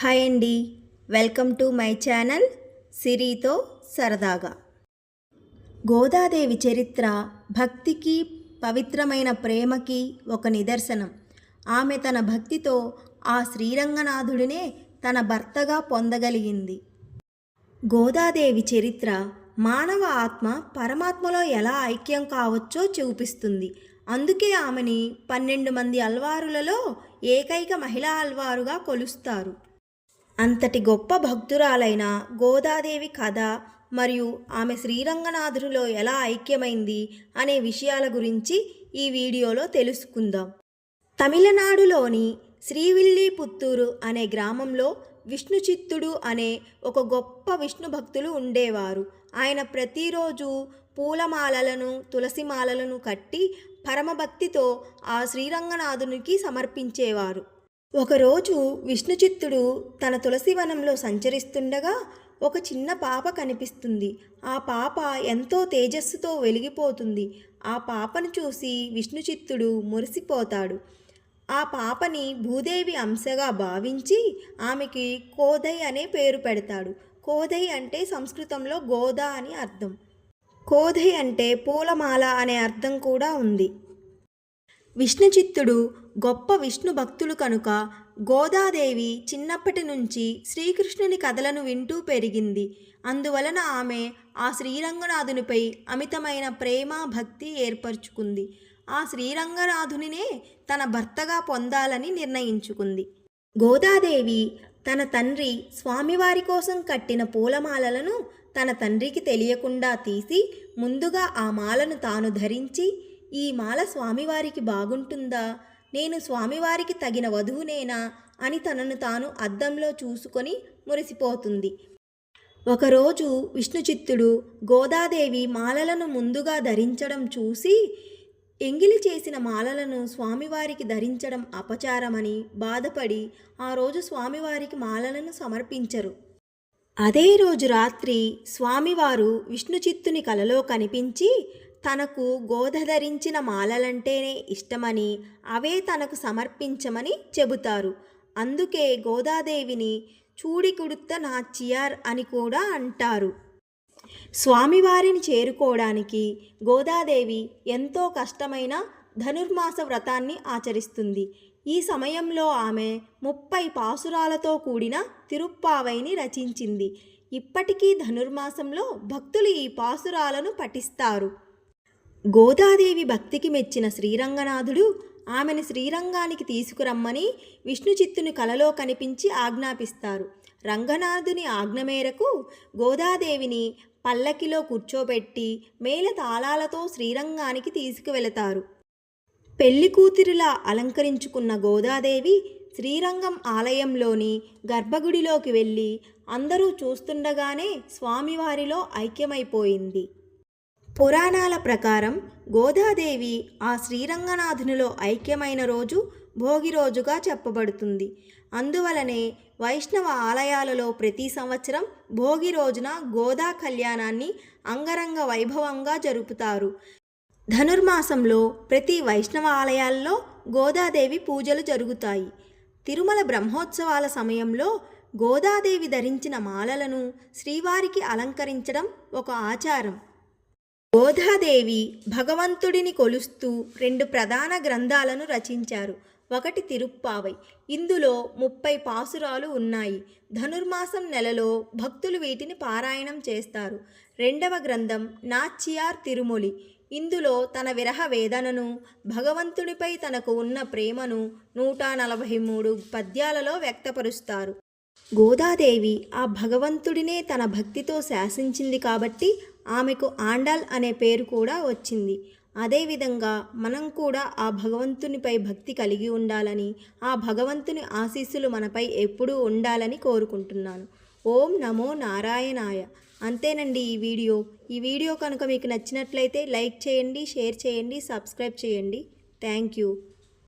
Hi అండి. Welcome to my channel సిరితో సరదాగా. గోదాదేవి చరిత్ర భక్తికి పవిత్రమైన ప్రేమకి ఒక నిదర్శనం. ఆమె తన భక్తితో ఆ శ్రీరంగనాథుడినే తన భర్తగా పొందగలిగింది. గోదాదేవి చరిత్ర మానవ ఆత్మ పరమాత్మలో ఎలా ఐక్యం కావచ్చో చూపిస్తుంది. అందుకే ఆమెని పన్నెండు మంది అల్వారులలో ఏకైక మహిళా అల్వారుగా కొలుస్తారు. అంతటి గొప్ప భక్తురాలైన గోదాదేవి కథ మరియు ఆమె శ్రీరంగనాథుడిలో ఎలా ఐక్యమైంది అనే విషయాల గురించి ఈ వీడియోలో తెలుసుకుందాం. తమిళనాడులోని శ్రీవిల్లిపుత్తూరు అనే గ్రామంలో విష్ణు చిత్తుడు అనే ఒక గొప్ప విష్ణు భక్తులు ఉండేవారు. ఆయన ప్రతిరోజు పూలమాలలను తులసిమాలలను కట్టి పరమభక్తితో ఆ శ్రీరంగనాథునికి సమర్పించేవారు. ఒకరోజు విష్ణుచిత్తుడు తన తులసివనంలో సంచరిస్తుండగా ఒక చిన్న పాప కనిపిస్తుంది. ఆ పాప ఎంతో తేజస్సుతో వెలిగిపోతుంది. ఆ పాపను చూసి విష్ణుచిత్తుడు మురిసిపోతాడు. ఆ పాపని భూదేవి అంశగా భావించి ఆమెకి కోదై అనే పేరు పెడతాడు. కోదై అంటే సంస్కృతంలో గోదా అని అర్థం. కోదై అంటే పూలమాల అనే అర్థం కూడా ఉంది. విష్ణుచిత్తుడు గొప్ప విష్ణు భక్తులు కనుక గోదాదేవి చిన్నప్పటి నుంచి శ్రీకృష్ణుని కథలను వింటూ పెరిగింది. అందువలన ఆమె ఆ శ్రీరంగనాథునిపై అమితమైన ప్రేమ భక్తి ఏర్పరచుకుంది. ఆ శ్రీరంగనాథునినే తన భర్తగా పొందాలని నిర్ణయించుకుంది. గోదాదేవి తన తండ్రి స్వామివారి కోసం కట్టిన పూలమాలలను తన తండ్రికి తెలియకుండా తీసి ముందుగా ఆ మాలను తాను ధరించి ఈ మాల స్వామివారికి బాగుంటుందా? నేను స్వామివారికి తగిన వధువునేనా? అని తనను తాను అద్దంలో చూసుకొని మురిసిపోతుంది. ఒకరోజు విష్ణుచిత్తుడు గోదాదేవి మాలలను ముందుగా ధరించడం చూసి ఎంగిలి చేసిన మాలలను స్వామివారికి ధరించడం అపచారమని బాధపడి ఆ రోజు స్వామివారికి మాలలను సమర్పించరు. అదే రోజు రాత్రి స్వామివారు విష్ణుచిత్తుని కలలో కనిపించి తనకు గోధ ధరించిన మాలలంటేనే ఇష్టమని అవే తనకు సమర్పించమని చెబుతారు. అందుకే గోదాదేవిని చూడికుడుత్త నాచియార్ అని కూడా అంటారు. స్వామివారిని చేరుకోవడానికి గోదాదేవి ఎంతో కష్టమైన ధనుర్మాస వ్రతాన్ని ఆచరిస్తుంది. ఈ సమయంలో ఆమె ముప్పై పాసురాలతో కూడిన తిరుప్పావైని రచించింది. ఇప్పటికీ ధనుర్మాసంలో భక్తులు ఈ పాసురాలను పఠిస్తారు. గోదాదేవి భక్తికి మెచ్చిన శ్రీరంగనాథుడు ఆమెను శ్రీరంగానికి తీసుకురమ్మని విష్ణుచిత్తుని కలలో కనిపించి ఆజ్ఞాపిస్తారు. రంగనాథుని ఆజ్ఞ మేరకు గోదాదేవిని పల్లకిలో కూర్చోబెట్టి మేల తాళాలతో శ్రీరంగానికి తీసుకువెళతారు. పెళ్ళి కూతురిలా అలంకరించుకున్న గోదాదేవి శ్రీరంగం ఆలయంలోని గర్భగుడిలోకి వెళ్ళి అందరూ చూస్తుండగానే స్వామివారిలో ఐక్యమైపోయింది. పురాణాల ప్రకారం గోదాదేవి ఆ శ్రీరంగనాథునిలో ఐక్యమైన రోజు భోగి రోజుగా చెప్పబడుతుంది. అందువలనే వైష్ణవ ఆలయాలలో ప్రతి సంవత్సరం భోగి రోజున గోదా కళ్యాణాన్ని అంగరంగ వైభవంగా జరుపుతారు. ధనుర్మాసంలో ప్రతి వైష్ణవ ఆలయాల్లో గోదాదేవి పూజలు జరుగుతాయి. తిరుమల బ్రహ్మోత్సవాల సమయంలో గోదాదేవి ధరించిన మాలలను శ్రీవారికి అలంకరించడం ఒక ఆచారం. గోదాదేవి భగవంతుడిని కొలుస్తూ రెండు ప్రధాన గ్రంథాలను రచించారు. ఒకటి తిరుప్పావై. ఇందులో ముప్పై పాసురాలు ఉన్నాయి. ధనుర్మాసం నెలలో భక్తులు వీటిని పారాయణం చేస్తారు. రెండవ గ్రంథం నాచియార్ తిరుమొలి. ఇందులో తన విరహ వేదనను భగవంతునిపై తనకు ఉన్న ప్రేమను నూట నలభై మూడు పద్యాలలో వ్యక్తపరుస్తారు. గోదాదేవి ఆ భగవంతుడినే తన భక్తితో శాసించింది కాబట్టి ఆమెకు ఆండాల్ అనే పేరు కూడా వచ్చింది. అదేవిధంగా మనం కూడా ఆ భగవంతునిపై భక్తి కలిగి ఉండాలని ఆ భగవంతుని ఆశీస్సులు మనపై ఎప్పుడూ ఉండాలని కోరుకుంటున్నాను. ఓం నమో నారాయణాయ. అంతేనండి ఈ వీడియో. ఈ వీడియో కనుక మీకు నచ్చినట్లయితే లైక్ చేయండి షేర్ చేయండి సబ్స్క్రైబ్ చేయండి. Thank you.